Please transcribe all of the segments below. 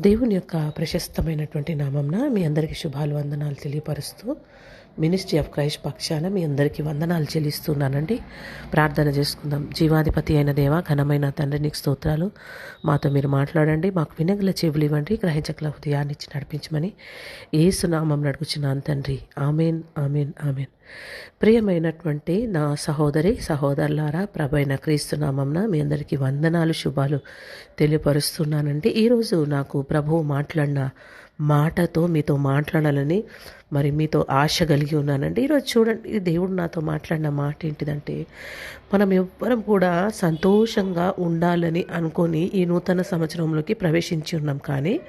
దేవుని యొక్క ప్రశస్తమైనటువంటి నామంన మీ అందరికీ శుభాలు వందనాలు తెలియపరుస్తూ మినిస్ట్రీ ఆఫ్ క్రైస్ట్ పక్షాన మీ అందరికీ వందనాలు చెల్లిస్తున్నానండి. ప్రార్థన చేసుకుందాం. జీవాధిపతి అయిన దేవ ఘనమైన తండ్రి నీకు స్తోత్రాలు. మాతో మీరు మాట్లాడండి. మాకు వినగల చెవులు ఇవ్వండి. గ్రహించగల హృదయాన్ని ఇచ్చి నడిపించమని ఏసునామం నడుగుచున్నాను తండ్రి. ఆమెన్ ఆమెన్ ఆమెన్. ప్రియమైనటువంటి నా సహోదరి సహోదరులారా ప్రభైన క్రీస్తునామంన మీ అందరికీ వందనాలు శుభాలు తెలియపరుస్తున్నానండి. ఈరోజు నాకు ప్రభువు మాట్లాడిన మాటతో మీతో మాట్లాడాలని మరి మీతో ఆశ కలిగి ఉన్నానండి. ఈరోజు చూడండి ఈ దేవుడు నాతో మాట్లాడిన మాట ఏంటిదంటే మనం ఎవ్వరం కూడా సంతోషంగా ఉండాలని అనుకొని ఈ నూతన సంవత్సరంలోకి ప్రవేశించి ఉన్నాం. కానీ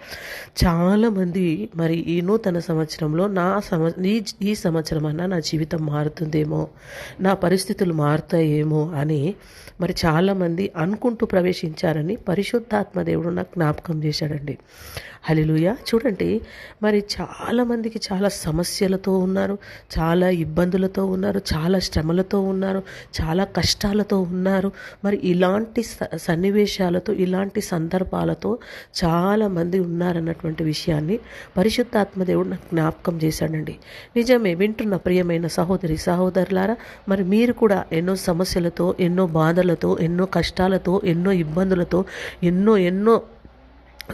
చాలామంది మరి ఈ నూతన సంవత్సరంలో నా సంవ ఈ ఈ సంవత్సరం అన్నా నా జీవితం మారుతుందేమో నా పరిస్థితులు మారుతాయేమో అని మరి చాలామంది అనుకుంటూ ప్రవేశించారని పరిశుద్ధాత్మ దేవుడు నాకు జ్ఞాపకం చేశాడండి. హలిలుయ చూడండి మరి చాలామందికి చాలా సమస్యలతో ఉన్నారు చాలా ఇబ్బందులతో ఉన్నారు చాలా శ్రమలతో ఉన్నారు చాలా కష్టాలతో ఉన్నారు. మరి ఇలాంటి సన్నివేశాలతో ఇలాంటి సందర్భాలతో చాలామంది ఉన్నారన్నటువంటి విషయాన్ని పరిశుద్ధాత్మ దేవుడు నాకు జ్ఞాపకం చేశాడండి. నిజమే వింటున్న ప్రియమైన సహోదరి సహోదరులారా మరి మీరు కూడా ఎన్నో సమస్యలతో ఎన్నో బాధలతో ఎన్నో కష్టాలతో ఎన్నో ఇబ్బందులతో ఎన్నో ఎన్నో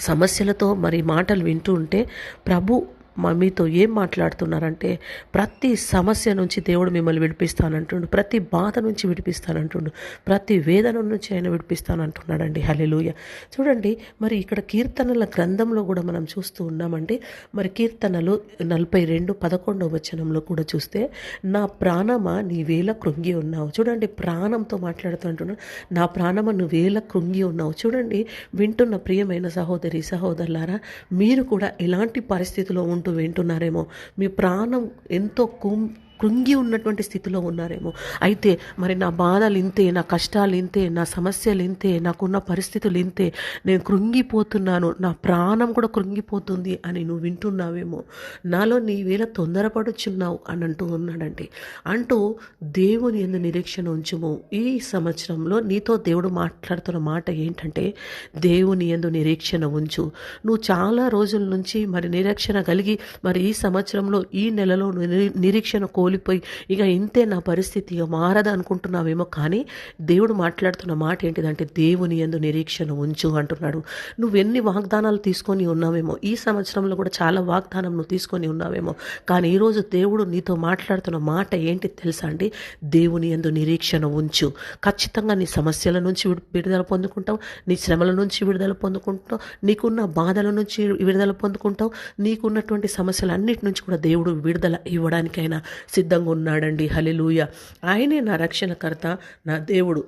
సమస్యలతో మరి మాటలు వింటూ ఉంటే ప్రభు మీతో ఏం మాట్లాడుతున్నారంటే ప్రతి సమస్య నుంచి దేవుడు మిమ్మల్ని విడిపిస్తానంటుండు ప్రతి బాధ నుంచి విడిపిస్తానంటుండు ప్రతి వేదన నుంచి ఆయన విడిపిస్తానంటున్నాడండి. హలెలుయ చూడండి మరి ఇక్కడ కీర్తనల గ్రంథంలో కూడా మనం చూస్తూ ఉన్నామండి. మరి కీర్తనలు నలభై రెండు పదకొండవ వచనంలో కూడా చూస్తే నా ప్రాణమా నీ వేల కృంగి ఉన్నావు. చూడండి ప్రాణంతో మాట్లాడుతుంటున్నాడు నా ప్రాణమ నువ్వు వేల కృంగి ఉన్నావు. చూడండి వింటున్న ప్రియమైన సహోదరి సహోదరులారా మీరు కూడా ఎలాంటి పరిస్థితిలో ఉంటారు వింటున్నారేమో. మీ ప్రాణం ఎంతో కుం కృంగి ఉన్నటువంటి స్థితిలో ఉన్నారేమో. అయితే మరి నా బాధలు ఇంతే నా కష్టాలు ఇంతే నా సమస్యలు ఇంతే నాకున్న పరిస్థితులు ఇంతే. నేను కృంగిపోతున్నాను నా ప్రాణం కూడా కృంగిపోతుంది అని నువ్వు వింటున్నావేమో. నాలో నీ వేళ తొందరపడుచున్నావు అని అంటూ ఉన్నాడండి అంటూ దేవుని ఎందు నిరీక్షణ ఉంచుము. ఈ సంవత్సరంలో నీతో దేవుడు మాట్లాడుతున్న మాట ఏంటంటే దేవుని ఎందు నిరీక్షణ ఉంచు. నువ్వు చాలా రోజుల నుంచి మరి నిరీక్షణ కలిగి మరి ఈ సంవత్సరంలో ఈ నెలలో నిరీక్షణ నిరీక్షణ కూలిపోయి ఇక ఇంతే నా పరిస్థితి మారదు అనుకుంటున్నావేమో కానీ దేవుడు మాట్లాడుతున్న మాట ఏంటిదంటే దేవుని ఎందు నిరీక్షణ ఉంచు అంటున్నాడు. నువ్వు ఎన్ని వాగ్దానాలు తీసుకొని ఉన్నావేమో ఈ సంవత్సరంలో కూడా చాలా వాగ్దానం నువ్వు తీసుకొని ఉన్నావేమో కానీ ఈరోజు దేవుడు నీతో మాట్లాడుతున్న మాట ఏంటి తెలుసా అండి? దేవుని ఎందు నిరీక్షణ ఉంచు. ఖచ్చితంగా నీ సమస్యల నుంచి విడుదల పొందుకుంటావు నీ శ్రమల నుంచి విడుదల పొందుకుంటావు నీకున్న బాధల నుంచి విడుదల పొందుకుంటావు నీకున్నటువంటి సమస్యలన్నిటి నుంచి కూడా దేవుడు విడుదల ఇవ్వడానికైనా సిద్ధంగా ఉన్నాడండి హలిలూయ ఆయనే నా రక్షణకర్త నా దేవుడు.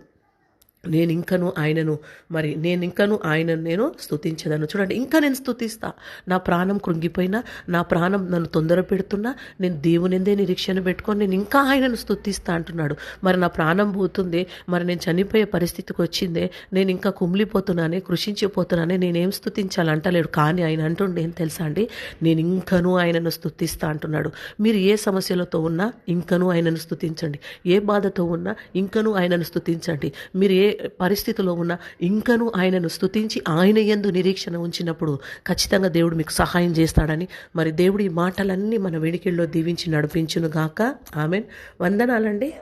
నేను ఇంకను ఆయనను మరి నేను ఇంకను ఆయనను నేను స్థుతించదను చూడండి ఇంకా నేను స్థుతిస్తా నా ప్రాణం కృంగిపోయినా నా ప్రాణం నన్ను తొందర పెడుతున్నా నేను దేవునిందే నిరీక్షణ పెట్టుకొని నేను ఇంకా ఆయనను స్థుతిస్తా అంటున్నాడు. మరి నా ప్రాణం పోతుంది? మరి నేను చనిపోయే పరిస్థితికి వచ్చిందే? నేను ఇంకా కుమిలిపోతున్నానే కృషించిపోతున్నానే నేనేం స్థుతించాలి అంటలేడు కానీ ఆయన అంటుండే ఏం తెలుసా అండి? నేను ఇంకను ఆయనను స్థుతిస్తా అంటున్నాడు. మీరు ఏ సమస్యలతో ఉన్నా ఇంకను ఆయనను స్థుతించండి ఏ బాధతో ఉన్నా ఇంకను ఆయనను స్థుతించండి మీరు ఏ పరిస్థితిలో ఉన్న ఇంకను ఆయనను స్తుతించి ఆయన యందు నిరీక్షణ ఉంచినప్పుడు ఖచ్చితంగా దేవుడు మీకు సహాయం చేస్తాడని మరి దేవుడి మాటలన్నీ మన వెడికిల్లో దీవించి నడిపించును గాక ఆమెన్. వందనాలండి.